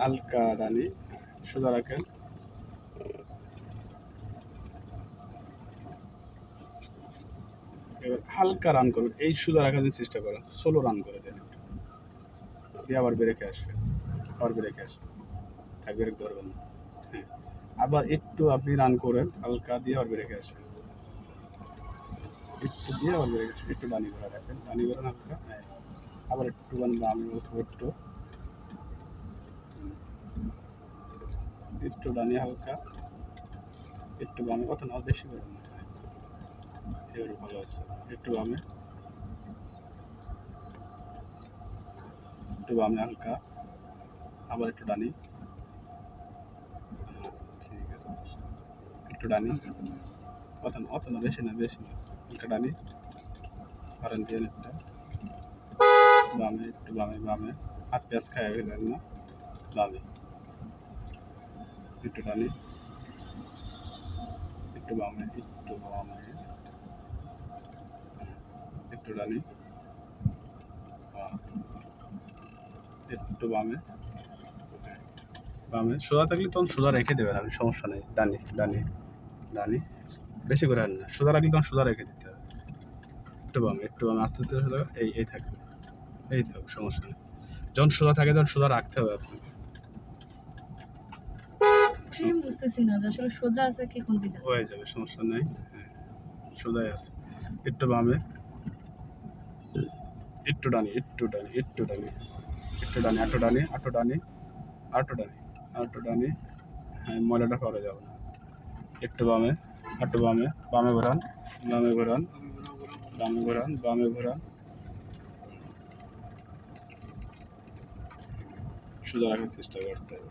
হালকা ডানি সোজা রাখেন। এবার হালকা রান করবেন এই সোজা রাখার জন্য চেষ্টা করেন, সোলো রান করে দেন দিয়ে আবার ব্রেকে আসবে, আবার ব্রেকে আসবে। থাক ব্রেক ধরবেন হ্যাঁ আবার একটু আপনি রান করেন, হালকা দিয়ে আবার ব্রেকে আসবে একটু দিয়ে আবার ব্রেকে আসবে একটু ডানি করে রাখেন। ডানি করেন হালকা হ্যাঁ। আবার একটু বামে উঠবো একটু। একটু ডানি হালকা, একটু বামে, কত না, বেশি না। এবারে ভালো আছে একটু বামে। একটু বামে হালকা, আবার একটু ডানি ঠিক আছে, একটু ডানি কত না, অত না, বেশি না বেশি না, হালকা ডানি করেন দিয়ে একটা বামে, একটু বামে বামে। হাত পেঁয়াজ খাই ফেলেন না বামে একটু ডানি একটু বামে একটু বামে। একটু ডানি। একটু বামে। বামে। সোজা থাকলে তখন সোজা রেখে দেবেন আপনি সমস্যা নেই। ডানি ডানি ডানি। বেশি করে আর না। সোজা রাখলে তখন সোজা রেখে দিতে হবে। একটু বামে একটু বামে। আস্তে আস্তে এই এই থাকবে। এই থাকবে সমস্যা নেই। যখন সোজা থাকে তখন সোজা রাখতে হবে আপনাকে। সেম বুঝতেছি না যে আসলে সোজা আছে কি কোন দিকে হয়ে যাবে, সমস্যা নেই। হ্যাঁ সোজাই আছে। একটু বামে। একটু ডানি একটু ডানি একটু ডানি। একটু ডানি, আটো ডানি আটো ডানি আটো ডানি আটো ডানি। হ্যাঁ ময়লাটা পরে যাবে না। একটু বামে, আটো বামে বামে ঘোরান বামে ঘোরান বামে ঘোরান বামে ঘোরান। সোজা রাখার চেষ্টা করতে হবে।